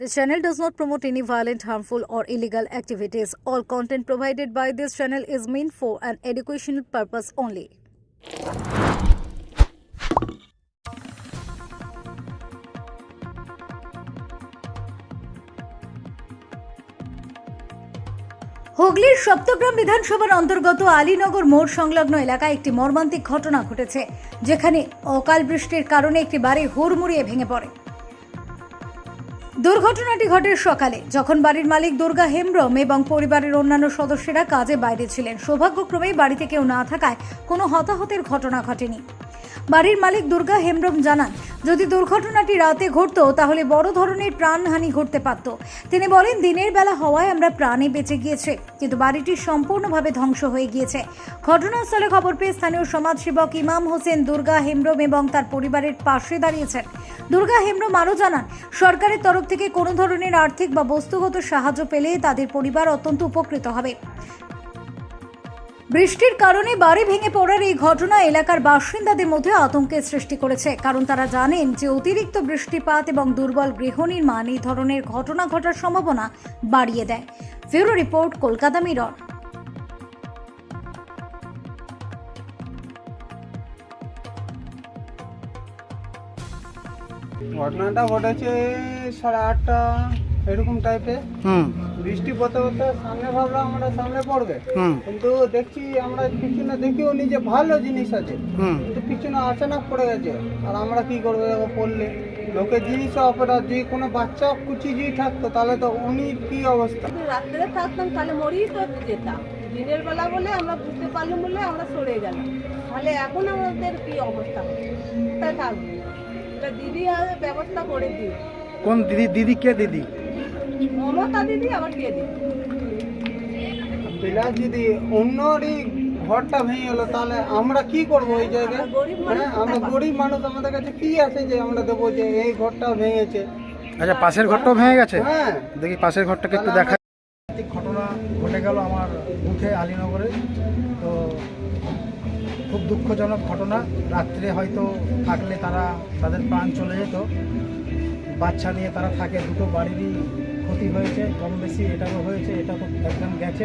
This channel does not promote any violent, harmful, or illegal activities. All content provided by this channel is meant for an educational purpose only. হুগলির সপ্তগ্রাম বিধানসভার অন্তর্গত আলীনগর মোড় সংলগ্ন এলাকায় একটি মর্মান্তিক ঘটনা ঘটেছে যেখানে অকাল বৃষ্টির কারণে একটি বাড়ি হুড়মুড়িয়ে ভেঙে পড়ে দুর্ঘটনাটি ঘটে সকালে। যখন বাড়ির মালিক দুর্গা হেমব্রম এবং পরিবারের অন্যান্য সদস্যরা কাজে বাইরে ছিলেন, সৌভাগ্যক্রমেই বাড়িতে কেউ না থাকায় কোনো হতাহতের ঘটনা ঘটেনি। বাড়ির মালিক দুর্গা হেমব্রম জানান, যদি দুর্ঘটনাটি রাতে ঘটতো, তাহলে বড় ধরনের প্রাণহানি ঘটতে পারত। তিনি বলেন, দিনের বেলা হওয়ায় আমরা প্রাণে বেঁচে গিয়েছে, কিন্তু বাড়িটি সম্পূর্ণভাবে ধ্বংস হয়ে গিয়েছে। ঘটনাস্থলে খবর পেয়ে স্থানীয় সমাজসেবক ইমাম হোসেন দুর্গা হেমব্রম এবং তার পরিবারের পাশে দাঁড়িয়েছেন। দুর্গা হেমব্রম আরও জানান, সরকারের তরফ থেকে কোনো ধরনের আর্থিক বা বস্তুগত সাহায্য পেলে তাদের পরিবার অত্যন্ত উপকৃত হবে। বৃষ্টির কারণে বাড়ি ভেঙে পড়ার এই ঘটনা এলাকার বাসিন্দাদের মধ্যে আতঙ্কের সৃষ্টি করেছে। কারণ তারা জানেন যে অতিরিক্ত বৃষ্টিপাত এবং দুর্বল গৃহ নির্মাণ এই ধরনের ঘটনা ঘটার সম্ভাবনা বাড়িয়ে দেয়। Bureau report, Kolkata Mirror. ঘটনাটা ঘটেছে সাড়ে আটটা এরকম টাইপের হুম। বৃষ্টি পড়তে পড়তে সামনে ভাবলাম আমরা সামনে পড়বে। হুম। কিন্তু দেখছি আমরা পিছনে দেখিও নি যে ভালো জিনিস আছে। হুম। কিন্তু পিছনে আচানক পড়ে গেছে। আর আমরা কি করব দেখো পড়লে। লোকে জিনিস অপরাধ যদি কোনো বাচ্চা কুচি যদি থাকতো তাহলে তো উনি কি অবস্থা? রাত্রে থাকতাম তাহলে মরেই তো যেতাম। দিনের বেলা বলে আমরা বুঝতে পারলাম বলে আমরা সরে গেলাম। তাহলে এখন আমাদের কি অবস্থা? কোথায় থাকব? দিদি আর ব্যবস্থা করে দিই কোন দিদি দিদি কে দিদি? মমতা দিদি আবার কে দিদি বিলাস যদি অন্যরই ঘরটা ভেঙে গেলো তাহলে আমরা কি করব ওই জায়গায়? আমরা হ্যাঁ আমরা গরিব মানুষ আমাদের কাছে কি আছে যে আমরা দেবো যে এই ঘরটা ভেঙেছে? আচ্ছা পাশের ঘরটাও ভেঙে গেছে? হ্যাঁ। দেখি পাশের ঘরটাকে একটু দেখা। ঘটনা ঘটে গেল আমার বুথে আলীনগরে। তো খুব দুঃখজনক ঘটনা। রাত্রে হয়তো থাকলে তারা তাদের প্রাণ চলে যেত। বাচ্চা নিয়ে তারা থাকে দুটো বাড়িরই ক্ষতি হয়েছে, কম বেশি এটারও হয়েছে, এটা তো একদম গেছে।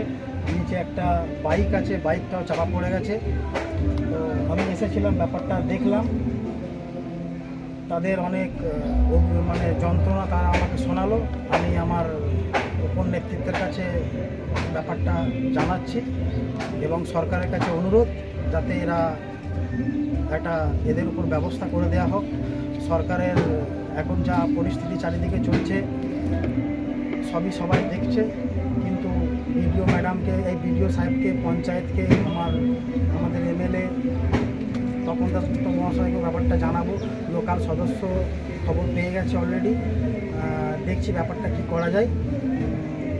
নিচে একটা বাইক আছে, বাইকটাও চাপা পড়ে গেছে। তো আমি এসেছিলাম, ব্যাপারটা দেখলাম। তাদের অনেক মানে যন্ত্রণা তারা আমাকে শোনালো। আমি আমার উপর নেতৃত্বের কাছে ব্যাপারটা জানাচ্ছি এবং সরকারের কাছে অনুরোধ যাতে এরা একটা এদের উপর ব্যবস্থা করে দেওয়া হোক। সরকারের এখন যা পরিস্থিতি চারিদিকে চলছে সবই সবাই দেখছে, কিন্তু বিডিও ম্যাডামকে, এই বিডিও সাহেবকে, পঞ্চায়েতকে, আমার, আমাদের এমএলএ তপন দাসগুপ্ত মহাশয়কে ব্যাপারটা জানাব। লোকাল সদস্য খবর পেয়ে গেছে অলরেডি দেখছি ব্যাপারটা কি করা যায়।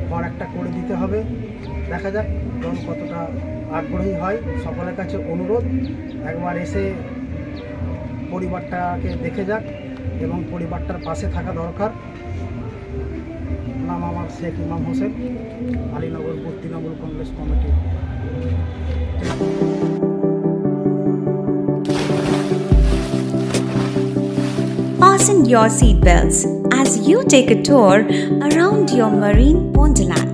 ঘর একটা করে দিতে হবে। দেখা যাক দল কতটা আগ্রহী হয়। সকলের কাছে অনুরোধ, একবার এসে পরিবারটাকে দেখে যাক এবং পরিবারটার পাশে থাকা দরকার। নাম আমার Sheikh Imam Hossain Alinagar booth Trinamool Congress committee Fasten your seatbelts as you take a tour around your marine wonderland.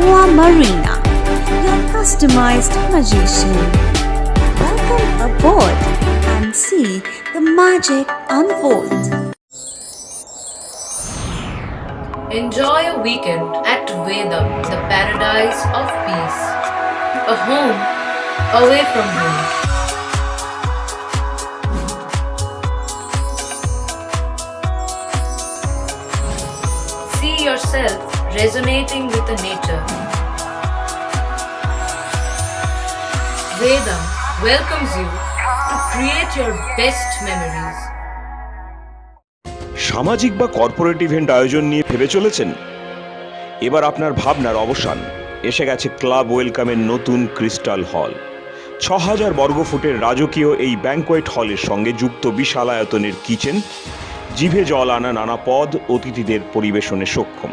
Aqua Marina, your customized magician. Welcome aboard and see the magic unfold. Enjoy a weekend at Vedam, the paradise of peace. A home away from home. See yourself resonating with the nature. Vedam welcomes you to create your best memories. সামাজিক বা corporate event আয়োজন নিয়ে ভেবে চলেছেন এবার আপনার ভাবনার অবসান এসে গেছে ক্লাব ওয়েলকামের নতুন ক্রিস্টাল হল ছ হাজার বর্গফুটের রাজকীয় এই ব্যাংকোয়েট হলের সঙ্গে যুক্ত বিশাল আয়তনের কিচেন, জিভে জল আনা নানা পদ অতিথিদের পরিবেশনে সক্ষম